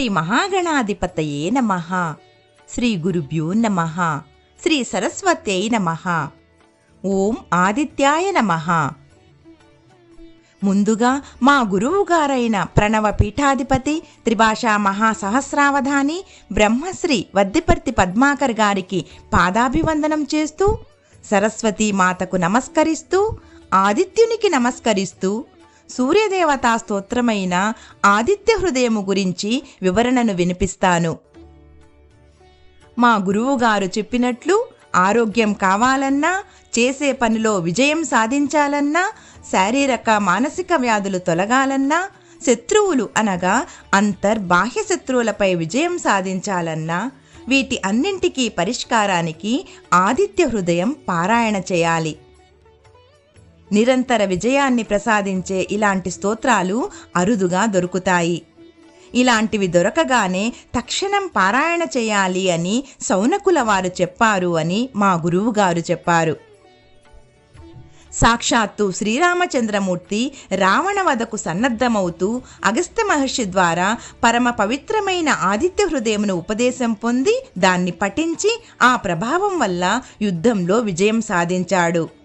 శ్రీ మహాగణాధిపతయే నమ. శ్రీ గురుభ్యో నమ. శ్రీ సరస్వత్యై నమ. ఓం ఆదిత్యాయ నమ. ముందుగా మా గురువుగారైన ప్రణవ పీఠాధిపతి త్రిభాషా మహాసహస్రావధాని బ్రహ్మశ్రీ వద్దిపర్తి పద్మాకర్ గారికి పాదాభివందనం చేస్తూ సరస్వతీ మాతకు నమస్కరిస్తూ ఆదిత్యునికి నమస్కరిస్తూ సూర్యదేవతా స్తోత్రమైన ఆదిత్య హృదయము గురించి వివరణను వినిపిస్తాను. మా గురువుగారు చెప్పినట్లు ఆరోగ్యం కావాలన్నా చేసే పనిలో విజయం సాధించాలన్నా శారీరక మానసిక వ్యాధులు తొలగాలన్నా శత్రువులు అనగా అంతర్బాహ్య శత్రువులపై విజయం సాధించాలన్నా వీటి అన్నింటికీ పరిష్కారానికి ఆదిత్య హృదయం పారాయణ చేయాలి. నిరంతర విజయాన్ని ప్రసాదించే ఇలాంటి స్తోత్రాలు అరుదుగా దొరుకుతాయి. ఇలాంటివి దొరకగానే తక్షణం పారాయణ చేయాలి అని సౌనకుల వారు చెప్పారు అని మా గురువుగారు చెప్పారు. సాక్షాత్తు శ్రీరామచంద్రమూర్తి రావణ వధకు సన్నద్ధమవుతూ అగస్త్య మహర్షి ద్వారా పరమ పవిత్రమైన ఆదిత్య హృదయమును ఉపదేశం పొంది దాన్ని పఠించి ఆ ప్రభావం వల్ల యుద్ధంలో విజయం సాధించాడు.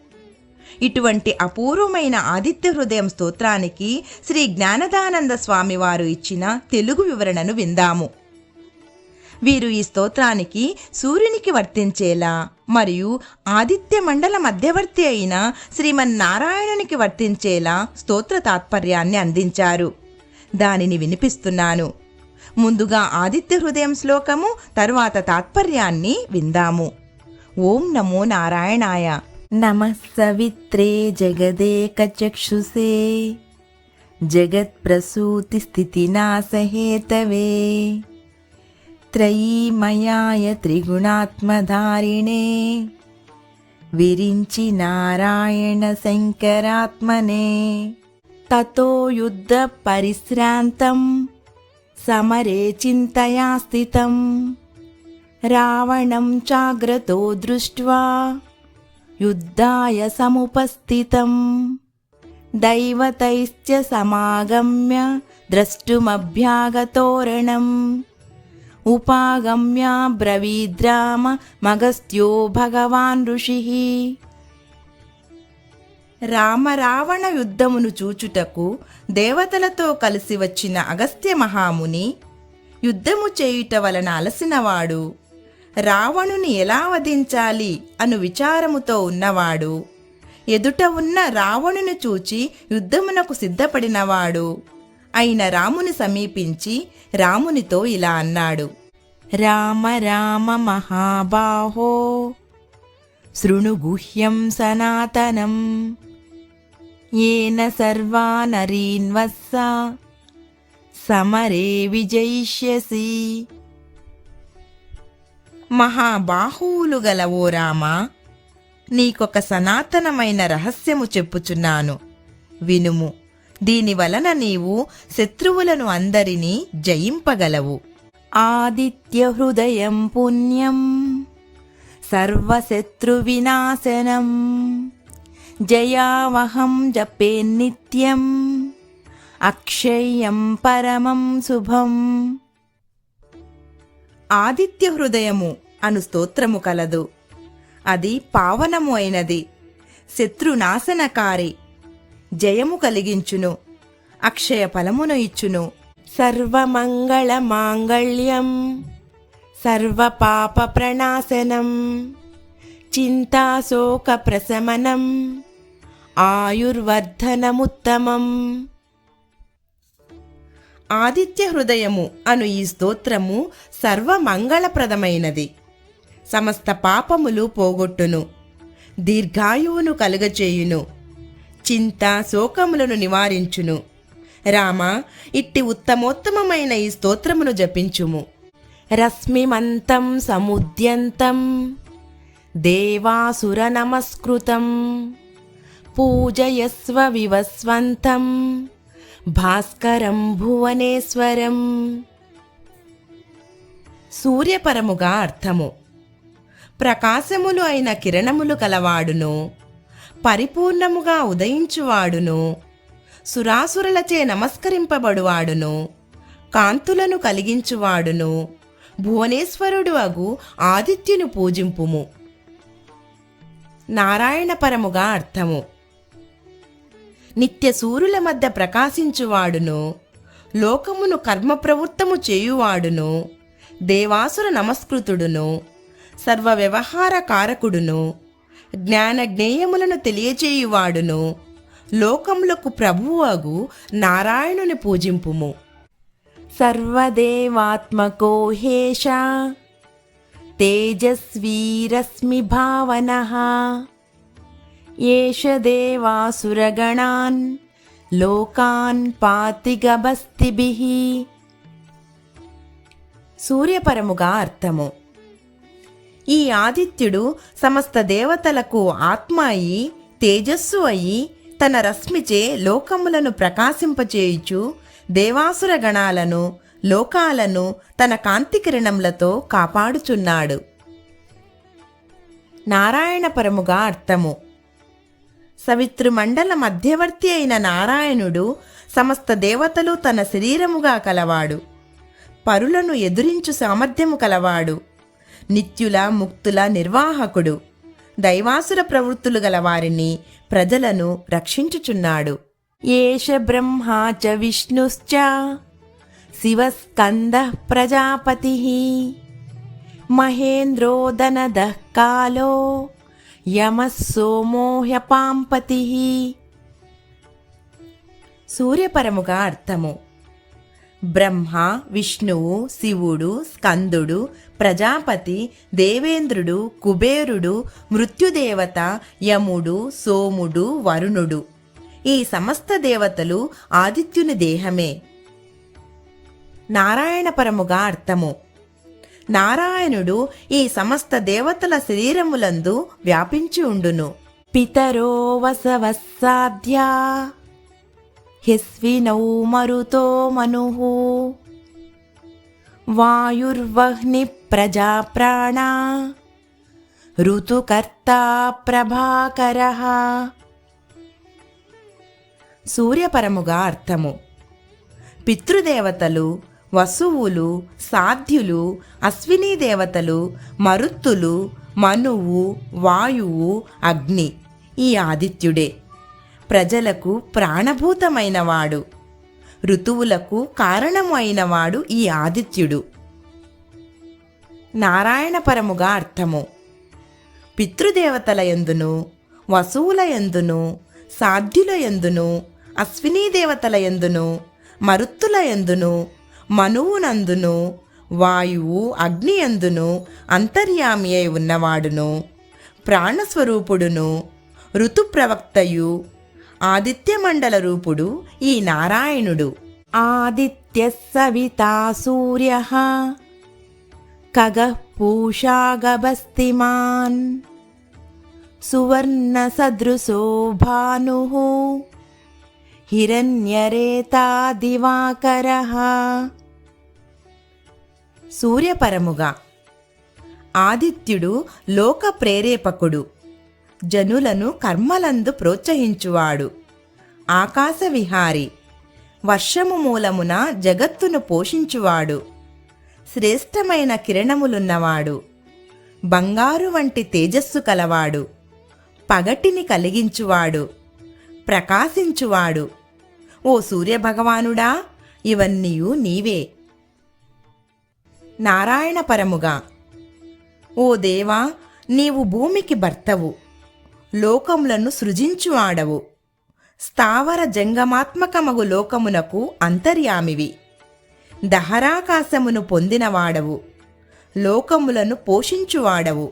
ఇటువంటి అపూర్వమైన ఆదిత్య హృదయం స్తోత్రానికి శ్రీ జ్ఞానదానంద స్వామి వారు ఇచ్చిన తెలుగు వివరణను విందాము. వీరు ఈ స్తోత్రానికి సూర్యునికి వర్తించేలా మరియు ఆదిత్య మండల మధ్యవర్తి అయిన శ్రీమన్నారాయణునికి వర్తించేలా స్తోత్ర తాత్పర్యాన్ని అందించారు. దానిని వినిపిస్తున్నాను. ముందుగా ఆదిత్య హృదయం శ్లోకము తరువాత తాత్పర్యాన్ని విందాము. ఓం నమో నారాయణాయ. నమ సవిత్రే జగదేకచక్షుషే జగత్ప్రసూతి స్థితినాశహేతవే త్రయీమయాయ త్రిగుణాత్మధారిణే విరించి నారాయణ శంకరాత్మనే తతో యుద్ధ పరిశ్రాంతం సమరే చింతయా స్థితం రావణం చాగ్రతో దృష్ట్వా యుద్ధాయ సముపస్థితం. దైవతైశ్చ సమాగమ్య ద్రష్టుమభ్యాగతోరణం. ఉపాగమ్య బ్రవీద్రామ మగస్త్యో భగవాన్ ఋషి. రామరావణ యుద్ధమును చూచుటకు దేవతలతో కలిసి వచ్చిన అగస్త్య మహాముని యుద్ధము చేయుట వలన అలసినవాడు. రావణుని ఎలా వధించాలి అను విచారముతో ఉన్నవాడు. ఎదుట ఉన్న రావణుని చూచి యుద్ధమునకు సిద్ధపడినవాడు. అయిన రాముని సమీపించి రామునితో ఇలా అన్నాడు. రామ రామ మహాబాహో. శృణు గుహ్యం సనాతనం. ఏన సర్వానరీన్వస్స సమరే విజయిష్యసి. మహాబాహువులు గల ఓ రామా నీకొక సనాతనమైన రహస్యము చెప్పుచున్నాను. వినుము దీని వలన నీవు శత్రువులను అందరినీ జయింపగలవు. ఆదిత్య హృదయం పుణ్యం సర్వశత్రు వినాశనం జయావహం జపే నిత్యం అక్షయం పరమం శుభం. ఆదిత్య హృదయము అను స్తోత్రము కలదు. అది పావనము అయినది. శత్రునాశనకారి. జయము కలిగించును. అక్షయ ఫలమును ఇచ్చును. సర్వమంగళ మాంగళ్యం సర్వ పాప ప్రణాశనం చింతాశోక ప్రశమనం ఆయుర్వర్ధనముత్తమం. ఆదిత్య హృదయము అను ఈ స్తోత్రము సర్వమంగళప్రదమైనది. సమస్త పాపములు పోగొట్టును. దీర్ఘాయువును కలుగచేయును. చింత శోకములను నివారించును. రామ ఇట్టి ఉత్తమోత్తమమైన ఈ స్తోత్రమును జపించుము. రశ్మిమంతం సముద్యంతం. దేవాసుర నమస్కృతం పూజయస్వ వివస్వంతం. భాస్కరం భువనేశ్వరం సూర్యపరముగా అర్థము. ప్రకాశములు అయిన కిరణములు కలవాడును. పరిపూర్ణముగా ఉదయించువాడును. సురాసురులచే నమస్కరింపబడువాడును. కాంతులను కలిగించువాడును. భువనేశ్వరుడు అగు ఆదిత్యును పూజింపుము. నారాయణపరముగా అర్థము. నిత్య సూర్యుల మధ్య ప్రకాశించువాడును. లోకమును కర్మ ప్రవృత్తము చేయువాడును. దేవాసుర నమస్కృతుడును. సర్వ వ్యవహార కారకుడును జ్ఞాన జ్ఞేయములను తెలియచేయువాడును. లోకములకు ప్రభువగు నారాయణుని పూజింపుము. సర్వదేవాత్మకో హేష. తేజస్వీరశ్మి భావన. ఏష దేవాసురగణాన్ లోకాన్ పాతిగభస్తిభి. సూర్యపరముగా అర్థము. ఈ ఆదిత్యుడు సమస్త దేవతలకు ఆత్మ అయి తేజస్సు అయి తన రశ్మిచే లోకములను ప్రకాశింపచేయుచు దేవాసుర గణాలను లోకాలను తన కాంతి కిరణములతో కాపాడుచున్నాడు. నారాయణపరముగా అర్థము. సవితృమండల మధ్యవర్తి అయిన నారాయణుడు సమస్త దేవతలు తన శరీరముగా కలవాడు. పరులను ఎదురించు సామర్థ్యము కలవాడు. నిత్యుల ముక్తుల నిర్వాహకుడు. దైవాసుర ప్రవృత్తులు గలవారిని ప్రజలను రక్షించుచున్నాడు. ఏష బ్రహ్మా చ విష్ణుశ్చ శివస్కంద ప్రజాపతి. మహేంద్రోదనద కాలో యమ సోమో సూర్యపరముగా అర్థము. బ్రహ్మ విష్ణువు శివుడు స్కందుడు ప్రజాపతి దేవేంద్రుడు కుబేరుడు మృత్యుదేవత యముడు సోముడు వరుణుడు. ఈ సమస్త దేవతలు ఆదిత్యుని దేహమే. నారాయణపరముగా అర్థము. నారాయణుడు ఈ సమస్త దేవతల శరీరములందు వ్యాపించి ఉండును. పితరో వసవస్సాధ్యా. హిస్వినౌ మరుతో మనుః వాయుర్వహ్ని ప్రజా ప్రాణా ఋతుకర్తా ప్రభాకర. సూర్యపరముగా అర్థము. పితృదేవతలు వసువులు సాధ్యులు అశ్వినీ దేవతలు మరుత్తులు మనువు వాయువు అగ్ని. ఈ ఆదిత్యుడే. ప్రజలకు ప్రాణభూతమైనవాడు. ఋతువులకు కారణము అయినవాడు ఈ ఆదిత్యుడు. నారాయణపరముగా అర్థము. పితృదేవతల ఎందును వసువుల ఎందును సాధ్యుల ఎందును అశ్వినీ దేవతల ఎందును మరుత్తుల ఎందును మనువునందును వాయువు అగ్నియందును అంతర్యామి అయి ఉన్నవాడును ప్రాణస్వరూపుడును ఋతుప్రవక్తయు ఆదిత్యమండల రూపుడు ఈ నారాయణుడు. ఆదిత్య సవితా సూర్య ఖగ పూషాగబస్తిమాన్ సువర్ణ సదృశో భాను హిరణ్యరేతా దివాకర సూర్యపరముగా. ఆదిత్యుడు లోక ప్రేరేపకుడు. జనులను కర్మలందు ప్రోత్సహించువాడు. ఆకాశ విహారి వర్షము మూలమున జగత్తును పోషించువాడు. శ్రేష్టమైన కిరణములున్నవాడు. బంగారు వంటి తేజస్సు కలవాడు. పగటిని కలిగించువాడు. ప్రకాశించువాడు. ఓ సూర్యభగవానుడా ఇవన్నీయు నీవే. నారాయణపరముగా. ఓ దేవా నీవు భూమికి భర్తవు లోకములను సృజించువాడవు స్థావర జంగమాత్మకమగు లోకమునకు అంతర్యామివి. దహరాకాశమును పొందినవాడవు లోకములను పోషించువాడవు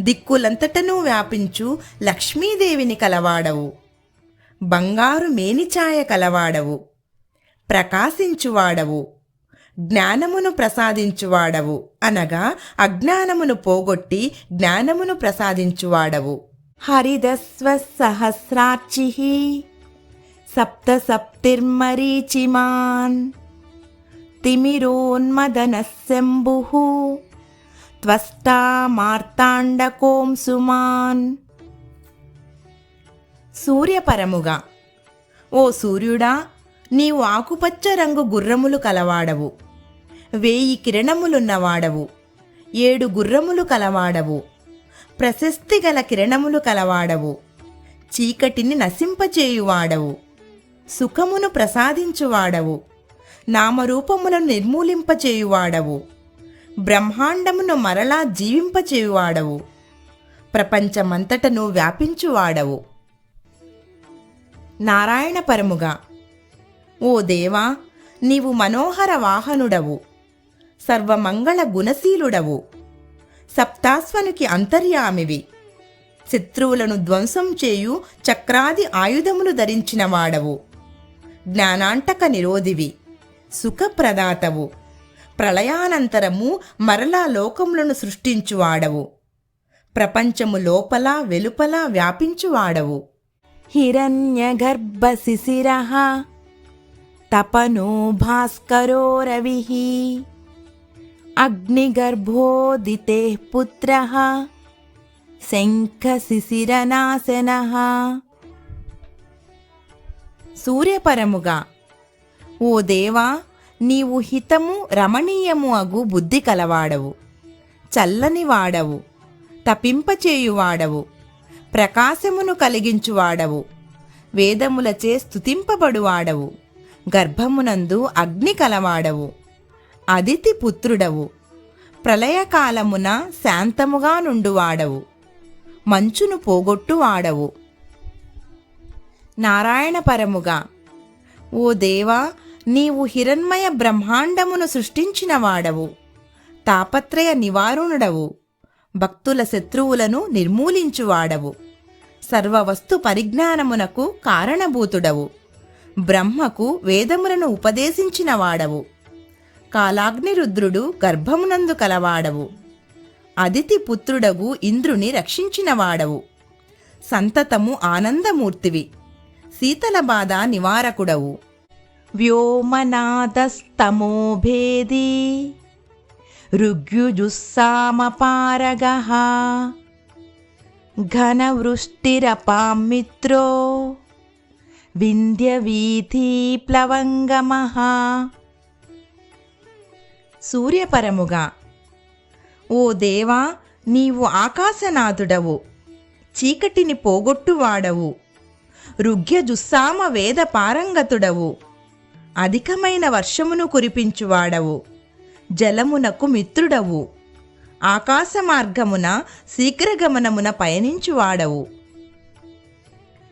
దిక్కులంతటనూ వ్యాపించు లక్ష్మీదేవిని కలవాడవు. బంగారు మేనిఛాయ కలవాడవు. ప్రకాశించువాడవు జ్ఞానమును ప్రసాదించువాడవు అనగా అజ్ఞానమును పోగొట్టి జ్ఞానమును ప్రసాదించువాడవు. హరిదస్వ సహస్రార్చి సప్త సప్తిర్మరీచిమాన్ తిమిరోన్మదనశంభు త్వష్టా మార్తాండకోం సుమాన్ సూర్యపరముగా ఓ సూర్యుడా నీవు ఆకుపచ్చ రంగు గుర్రములు కలవాడవు. వేయి కిరణములున్నవాడవు. ఏడు గుర్రములు కలవాడవు. ప్రశస్తి గల కిరణములు కలవాడవు. చీకటిని నశింపచేయువాడవు. సుఖమును ప్రసాదించువాడవు. నామరూపములను నిర్మూలింపచేయువాడవు. బ్రహ్మాండమును మరలా జీవింపచేయువాడవు. ప్రపంచమంతటను వ్యాపించువాడవు. నారాయణ పరముగా ఓ దేవా నీవు మనోహర వాహనుడవు. సర్వమంగళ గుణశీలుడవు. సప్తాస్వనుకి అంతర్యామివి. శత్రువులను ధ్వంసం చేయు చక్రాది ఆయుధములు ధరించిన వాడవు జ్ఞానాంటక నిరోధివి. సుఖప్రదాతవు. ప్రళయానంతరము మరలా లోకములను సృష్టించువాడవు. ప్రపంచము లోపల వెలుపల వ్యాపించువాడవు. హిరణ్యగర్భశిశిర తపనో భాస్కరో రవి అగ్నిగర్భోదితే పుత్ర శంఖశిశిరనాశన సూర్యపరముగా ఓ దేవా నీవు హితము రమణీయము అగు బుద్ధి కలవాడవు చల్లని వాడవు తపింపచేయువాడవు ప్రకాశమును కలిగించువాడవు వేదములచే స్తుతింపబడువాడవు గర్భమునందు అగ్ని కలవాడవు. అదితి పుత్రుడవు. ప్రళయకాలమున శాంతముగా నుండువాడవు మంచును పోగొట్టువాడవు నారాయణపరముగా ఓ దేవా నీవు హిరణ్మయ బ్రహ్మాండమును సృష్టించిన వాడవు. తాపత్రయ నివారుణుడవు. భక్తుల శత్రువులను నిర్మూలించువాడవు సర్వవస్తు పరిజ్ఞానమునకు కారణభూతుడవు. బ్రహ్మకు వేదములను ఉపదేశించిన వాడవు. కాలాగ్నిరుద్రుడు గర్భమునందు కలవాడవు. అదితి పుత్రుడగు ఇంద్రుని రక్షించినవాడవు. సంతతము ఆనందమూర్తివి. శీతల బాధ నివారకుడవు. వ్యోమనాదస్తమోభేది ఋగ్యుజుస్సామపారగ. ఘనవృష్టిరపాం మిత్రో వింధ్యవీథీ సూర్యపరముగా. ఓ దేవా నీవు ఆకాశనాథుడవు చీకటిని పోగొట్టువాడవు రుగ్యజుస్సామ వేద పారంగతుడవు అధికమైన వర్షమును కురిపించువాడవు జలమునకు మిత్రుడవు ఆకాశ మార్గమున శీఘ్రగమనమున పయనించువాడవు.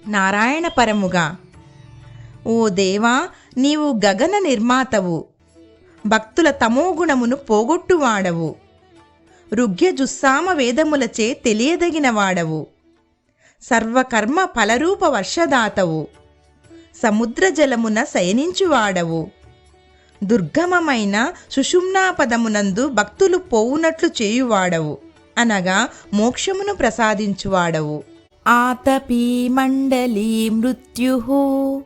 నారాయణ పరముగా ఓ దేవా నీవు గగన నిర్మాతవు భక్తుల తమోగుణమును పోగొట్టువాడవు. రుగ్యజుస్సామ వేదములచే తెలియదగినవాడవు. సర్వకర్మ ఫలరూప వర్షదాతవు సముద్ర జలమున శయనించువాడవు. దుర్గమమైన సుషుమ్నాపదమునందు భక్తులు పోవునట్లు చేయువాడవు. అనగా మోక్షమును ప్రసాదించువాడవు. ఆతపీ మండలీ మృత్యు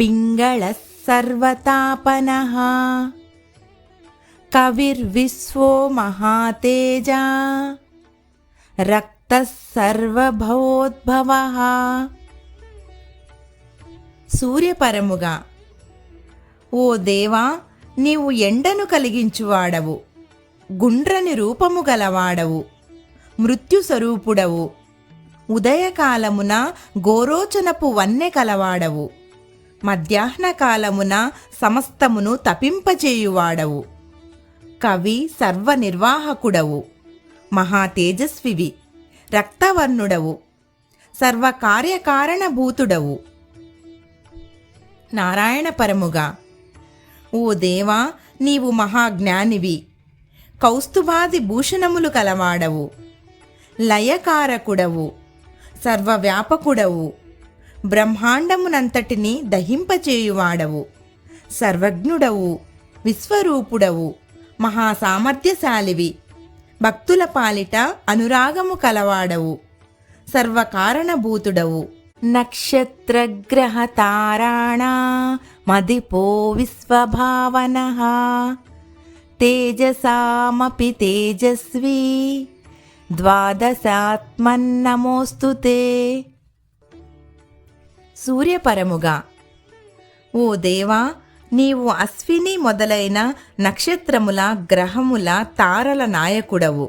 పింగళ సర్వతాపన కవిర్విశ్వో మహాతేజా రక్త సర్వభవోద్భవ సూర్యపరముగా ఓ దేవా నీవు ఎండను కలిగించువాడవు గుండ్రని రూపము గలవాడవు మృత్యు స్వరూపుడవు ఉదయకాలమున గోరోచనపు వన్నె కలవాడవు. మధ్యాహ్న కాలమున సమస్తమును తపింపచేయువాడవు. కవి సర్వనిర్వాహకుడవు. మహా తేజస్వివి రక్తవర్ణుడవు. సర్వకార్యకారణభూతుడవు. నారాయణ పరముగా ఓ దేవా నీవు మహాజ్ఞానివి. కౌస్తుభాది భూషణములు కలవాడవు. లయకారకుడవు. సర్వవ్యాపకుడవు. బ్రహ్మాండమునంతటిని దహింపచేయువాడవు. సర్వజ్ఞుడవు విశ్వరూపుడవు మహాసామర్థ్యశాలివి. భక్తుల పాలిట అనురాగము కలవాడవు. సర్వకారణభూతుడవు. నక్షత్రగ్రహతారాణ మదిపో విశ్వభావన. తేజసామపి తేజస్వీ. ద్వాదశాత్మన్నమోస్తు సూర్యపరముగా. ఓ దేవా నీవు అశ్విని మొదలైన నక్షత్రముల గ్రహముల తారల నాయకుడవు.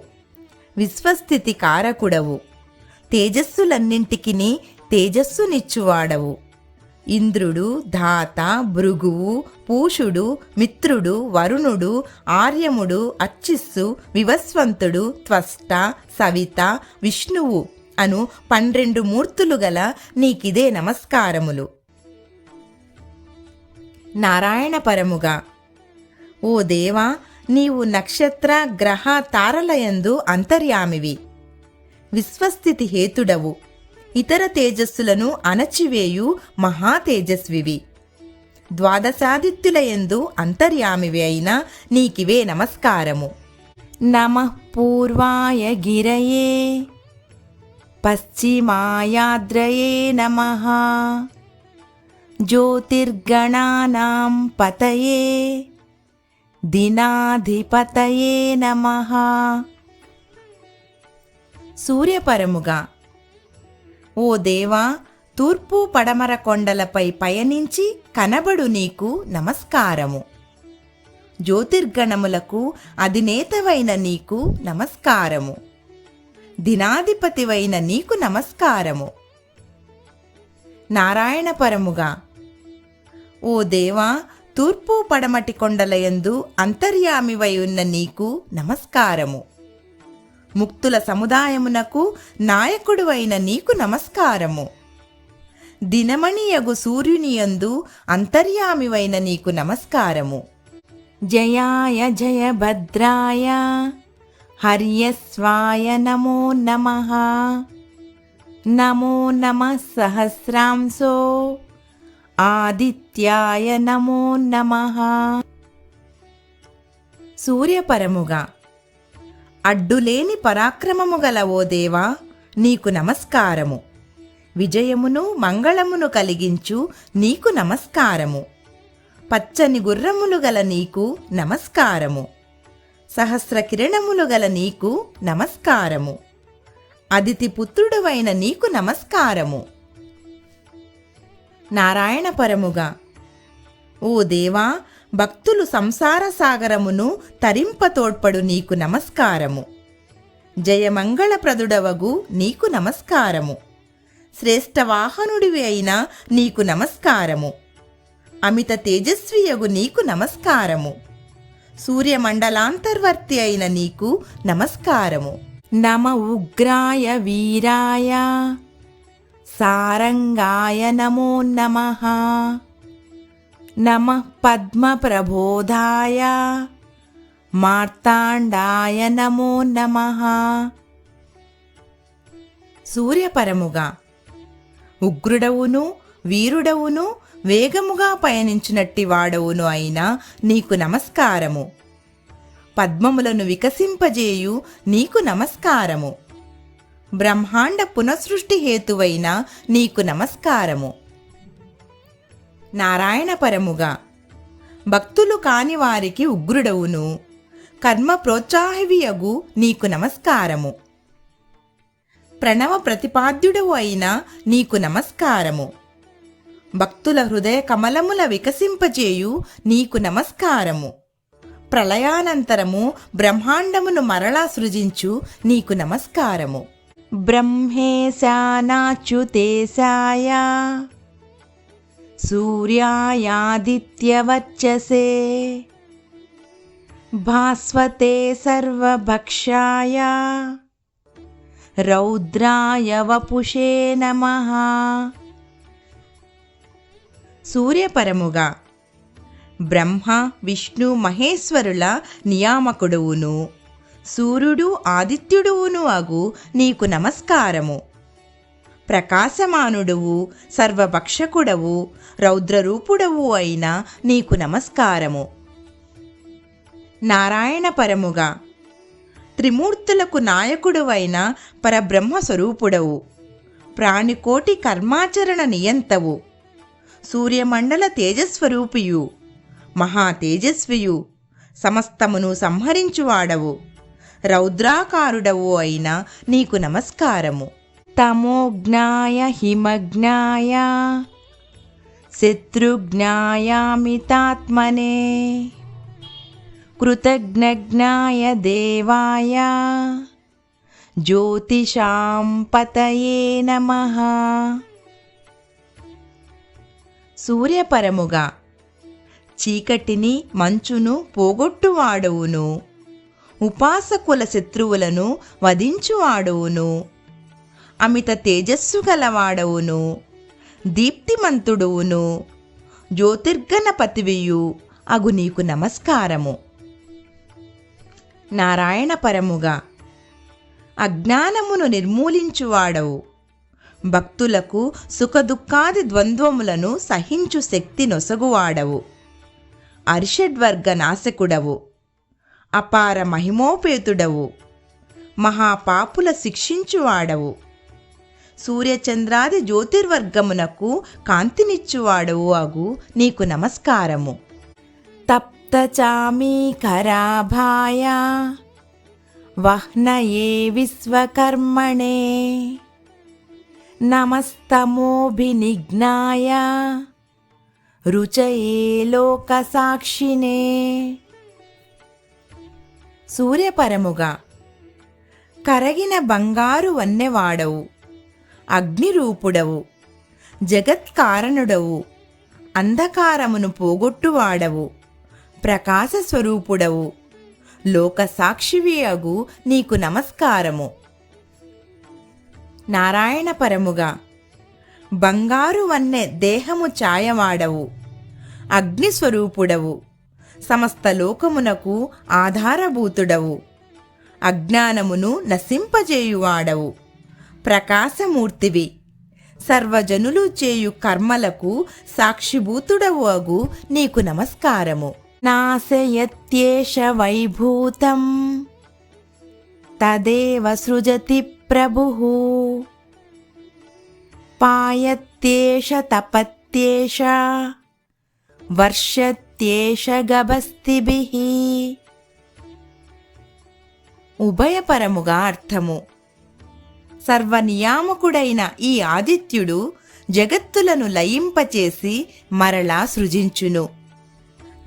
విశ్వస్థితి కారకుడవు. తేజస్సులన్నింటికిని తేజస్సునిచ్చువాడవు. ఇంద్రుడు ధాత భృగువు పూషుడు మిత్రుడు వరుణుడు ఆర్యముడు అచ్చిస్సు వివస్వంతుడు త్వష్ట సవిత విష్ణువు. అను పన్నెండు మూర్తులు గల నీకిదే నమస్కారములు. నారాయణ పరముగా ఓ దేవా నీవు నక్షత్ర గ్రహ తారలయందు అంతర్యామివి. విశ్వస్థితి హేతుడవు. ఇతర తేజస్సులను అణచివేయు మహా తేజస్వివి. ద్వాదశాదిత్యులయందు అంతర్యామివి అయిన నీకివే నమస్కారము. నమ పూర్వాయ గిరయే. పశ్చిమాయాద్రయే నమ జ్యోతిర్గణానాం పతయే దినాధిపతయే నమ సూర్యపరముగా ఓ దేవా తూర్పు పడమర కొండలపై పయనించి కనబడు నీకు నమస్కారము. జ్యోతిర్గణములకు అధినేతవైన నీకు నమస్కారము. దినాధిపతివైన నీకు నమస్కారము. నారాయణపరముగా ఓ దేవా తూర్పు పడమటి కొండలయందు అంతర్యామివై ఉన్న నీకు నమస్కారము. ముక్తుల సముదాయమునకు నాయకుడువైన నీకు నమస్కారము. దినమణియగు సూర్యునియందు అంతర్యామివైన నీకు నమస్కారము. జయాయ జయ భద్రాయ హర్యస్వాయ నమో నమః నమో నమ సహస్రాంశో ఆదిత్యాయ నమో నమః సూర్యపరముగా అడ్డులేని పరాక్రమము గల ఓ దేవా నీకు నమస్కారము. విజయమును మంగళమును కలిగించు నీకు నమస్కారము. పచ్చని గుర్రములు గల నీకు నమస్కారము. సహస్ర కిరణములు గల నీకు నమస్కారము. అదితి పుత్రుడువైన నీకు నమస్కారము. నారాయణ పరముగా ఓ దేవా భక్తులు సంసార సాగరమును తరింపతోడ్పడు నీకు నమస్కారము. జయమంగళప్రదుడవగు నీకు నమస్కారము. శ్రేష్ఠ వాహనుడివి అయిన నీకు నమస్కారము. అమిత తేజస్వియగు నీకు నమస్కారము. సూర్యమండలాంతర్వర్తి అయిన నీకు నమస్కారము. నమ ఉగ్రాయ వీరాయ. సారంగాయ నమో నమః. నమ పద్మప్రబోధాయ. మార్తాండాయ నమో నమః. సూర్యపరముగా ఉగ్రుడవును వీరుడవును వేగముగా పయనించినట్టి వాడవును అయినా నీకు నమస్కారము. పద్మములను వికసింపజేయు నీకు నమస్కారము. బ్రహ్మాండ పునఃసృష్టి హేతువైన నీకు నమస్కారము. నారాయణపరముగా భక్తులు కాని వారికి ఉగ్రుడవును. కర్మ ప్రోత్సాహవియగు నీకు నమస్కారము. ప్రణవ ప్రతిపాద్యుడవు అయిన నీకు నమస్కారము. భక్తుల హృదయ కమలముల వికసింపజేయు నీకు నమస్కారము. ప్రళయానంతరము బ్రహ్మాండమును మరలా సృజించు నీకు నమస్కారము. బ్రహ్మేశానాచ్యుతేశాయ సూర్యాయాదిత్యవర్చసే. భాస్వతే సర్వభక్షాయ. రౌద్రాయ వపుషే నమః. సూర్యపరముగా. బ్రహ్మ విష్ణు మహేశ్వరుల నియామకుడువును. సూర్యుడు ఆదిత్యుడువును అగు నీకు నమస్కారము. ప్రకాశమానుడువు సర్వభక్షకుడవు రౌద్రరూపుడవు అయిన నీకు నమస్కారము. నారాయణ పరముగా త్రిమూర్తులకు నాయకుడువైన పరబ్రహ్మ స్వరూపుడవు ప్రాణికోటి కర్మాచరణ నియంతవు. సూర్యమండల తేజస్వరూపియు. మహా తేజస్వియు. సమస్తమును సంహరించువాడవు. రౌద్రాకారుడవు అయిన నీకు నమస్కారము. తమోజ్ఞాయ హిమజ్ఞాయ శత్రుజ్ఞాయామితాత్మనే కృతజ్ఞజ్ఞాయ దేవాయ. జ్యోతిషాం పతయే నమః. సూర్యపరముగా. చీకటిని మంచును పోగొట్టువాడవును. ఉపాసకుల శత్రువులను వధించువాడవును. అమిత తేజస్సు గలవాడవును. దీప్తిమంతుడువును. జ్యోతిర్గణపతివియు అగు నీకు నమస్కారము. నారాయణ పరముగా అజ్ఞానమును నిర్మూలించువాడవు. భక్తులకు సుఖదుఖాది ద్వంద్వములను సహించు శక్తి నొసగువాడవు. అరిషడ్వర్గ నాశకుడవు. అపార మహిమోపేతుడవు. మహాపాపుల శిక్షించువాడవు. సూర్యచంద్రాది జ్యోతిర్వర్గమునకు కాంతినిచ్చువాడవు అగు నీకు నమస్కారము. తప్తచామీకరాభాయ వహ్నయే విశ్వకర్మణే. నమస్తమోభినిఘ్నాయ రుచయే లోకసాక్షినే సూర్యపరముగా కరగిన బంగారు వన్నెవాడవు అగ్నిరూపుడవు జగత్కారణుడవు అంధకారమును పోగొట్టువాడవు ప్రకాశ స్వరూపుడవు లోకసాక్షివి అగు నీకు నమస్కారము నారాయణపరముగా బంగారు వన్నె దేహము ఛాయవాడవు. అగ్నిస్వరూపుడవు సమస్త లోకమునకు ఆధారభూతుడవు. అజ్ఞానమును నశింపజేయువాడవు. ప్రకాశమూర్తివి. సర్వజనులు చేయు కర్మలకు సాక్షిభూతుడవు అగు నీకు నమస్కారము. నాశయత్యేష వైభూతం. తదేవ సృజతి ప్రభు పాయత్యేష తపత్యేష వర్షత్యేష గభస్తిభిః ఉభయపరముగా అర్థము సర్వనియామకుడైన ఈ ఆదిత్యుడు జగత్తులను లయింపచేసి మరలా సృజించును.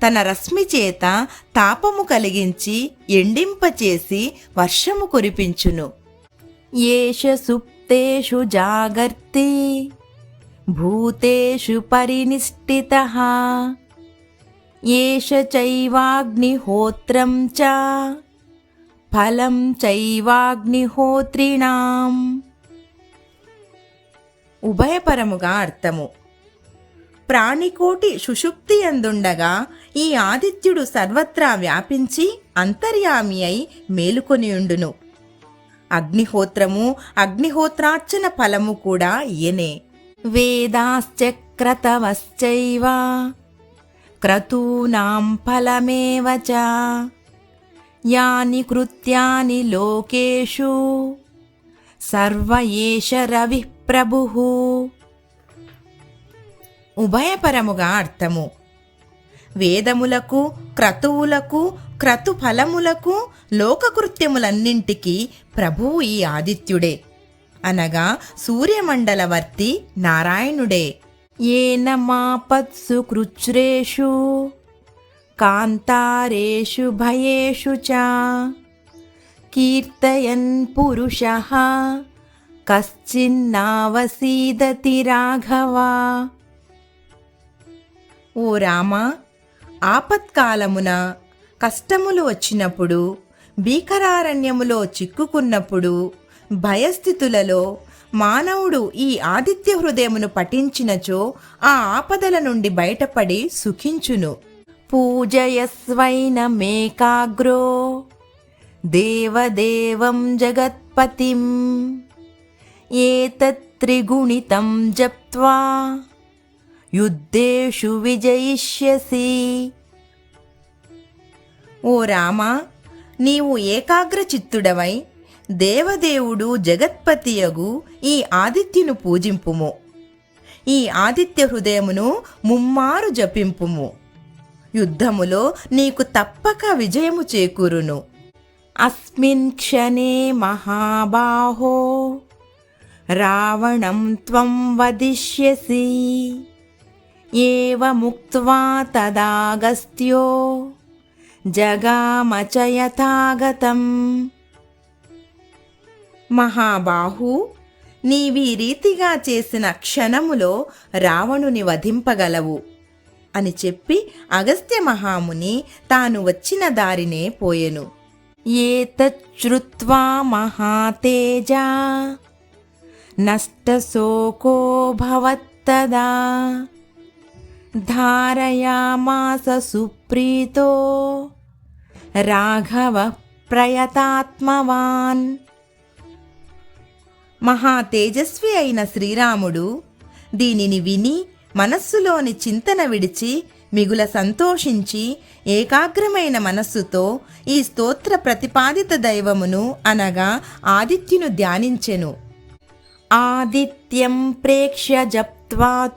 తన రశ్మి చేత తాపము కలిగించి ఎండింపచేసి వర్షము కురిపించును. ఏష సుప్తేషు జాగర్తి భూతేషు పరినిష్ఠిత ఏష చైవాగ్నిహోత్రం చ ఫలం చైవాగ్నిహోత్రిణాం ఉభయపరముగా అర్థము. ప్రాణికోటి సుషుప్తి ఎందుండగా ఈ ఆదిత్యుడు సర్వత్రా వ్యాపించి అంతర్యామి అయి మేలుకొనియుండును. అగ్నిహోత్రము అగ్నిహోత్రార్చన ఫలము కూడా ఇయనే వేదాశ్చక్రతవశ్చైవ క్రతూనాం ఫలమేవ చ యాని కృత్యాని లోకేషు సర్వ ఏష రవి ప్రభు. ఉభయపరముగా అర్థము. వేదములకు క్రతువులకు క్రతు ఫలములకు లోకకృత్యములన్నింటికీ ప్రభువు ఈ ఆదిత్యుడే. అనగా సూర్యమండలవర్తి నారాయణుడే. ఏన మాపత్సు కృచ్రేషు కాంతారేషు భయేషు చ. కీర్తయన్ పురుష కశ్చిన్నావసీదతి రాఘవా. ఓ రామా ఆపత్కాలమున కష్టములు వచ్చినప్పుడు భీకరారణ్యములో చిక్కుకున్నప్పుడు భయస్థితులలో మానవుడు ఈ ఆదిత్య హృదయమును పఠించినచో ఆ ఆపదల నుండి బయటపడి సుఖించును. పూజయస్వైన మేకాగ్రో దేవదేవం జగత్పతిం ఏతత్త్రిగుణితం జప్త్వా యుద్ధేషు విజయిష్యసి. ఓ రామా నీవు ఏకాగ్ర చిత్తుడవై దేవదేవుడు జగత్పతియగు ఈ ఆదిత్యును పూజింపుము. ఈ ఆదిత్య హృదయమును ముమ్మారు జపింపుము. యుద్ధములో నీకు తప్పక విజయము చేకూరును. అస్మిన్ క్షణే మహాబాహో రావణం త్వం వదిష్యసి ఏవ ముక్త్వా తదాగస్త్యో. జగామచ యథాగతం మహాబాహు నీవీ రీతిగా చేసిన క్షణములో రావణుని వధింపగలవు అని చెప్పి అగస్త్య మహాముని తాను వచ్చిన దారినే పోయెను. ఏతచ్చుత్వా మహాతేజ నష్టశోకో భవత్తదా. ధారయామాస ప్రీతో రాఘవ ప్రయతాత్మవాన్. మహా తేజస్వి అయిన శ్రీరాముడు దీనిని విని మనస్సులోని చింతన విడిచి మిగుల సంతోషించి ఏకాగ్రమైన మనస్సుతో ఈ స్తోత్ర ప్రతిపాదిత దైవమును అనగా ఆదిత్యును ధ్యానించెను. ఆదిత్యం ప్రేక్ష్య జప్త్వా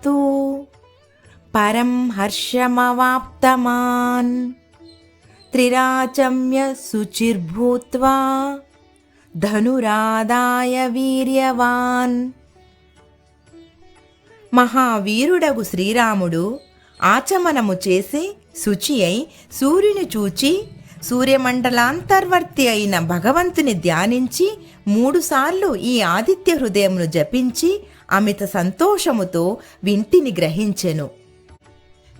పరం హర్షమవాప్తమాన్. త్రిరాచమ్య శుచిర్భూత్వా ధనురాదాయ వీర్యవాన్. మహావీరుడగు శ్రీరాముడు ఆచమనము చేసి శుచి అయి సూర్యుని చూచి సూర్యమండలాంతర్వర్తి అయిన భగవంతుని ధ్యానించి మూడుసార్లు ఈ ఆదిత్య హృదయమును జపించి అమిత సంతోషముతో వింటిని గ్రహించెను.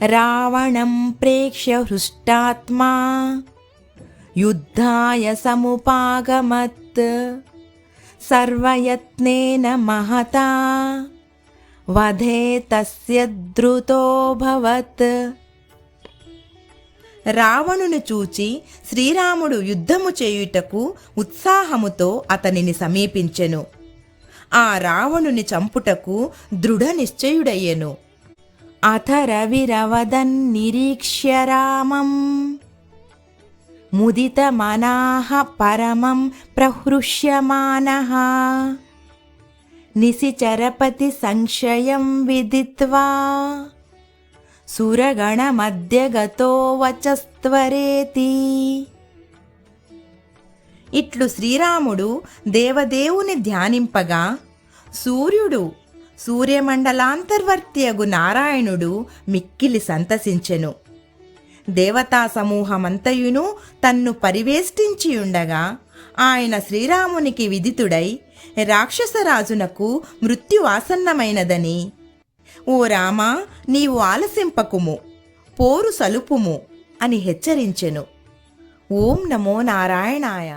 రావణం ప్రేక్ష హృష్టాత్మా యుద్ధాయ సముపాగమత్ సర్వయత్నేన మహతా వధే తస్య ద్రుతోభవత్ రావణుని చూచి శ్రీరాముడు యుద్ధము చేయుటకు ఉత్సాహముతో అతనిని సమీపించెను. ఆ రావణుని చంపుటకు దృఢ నిశ్చయుడయ్యెను. అథ రవిరవదన్ నిరీక్ష్య రామం. ముదితమనాహ పరమం ప్రహృష్యమానః. నిశిచరపతి సంశయం విదిత్వా. సురగణమధ్యగతో వచస్త్వరేతి. ఇట్లు శ్రీరాముడు దేవదేవుని ధ్యానింపగా సూర్యుడు సూర్యమండలాంతర్వర్త్యగు నారాయణుడు మిక్కిలి సంతసించెను. దేవతా సమూహమంతయును తన్ను పరివేష్టించియుండగా ఆయన శ్రీరామునికి విదితుడై రాక్షసరాజునకు మృత్యువాసన్నమైనదని. ఓ రామా నీవు ఆలసింపకుము పోరు సలుపుము అని హెచ్చరించెను. ఓం నమో నారాయణాయ.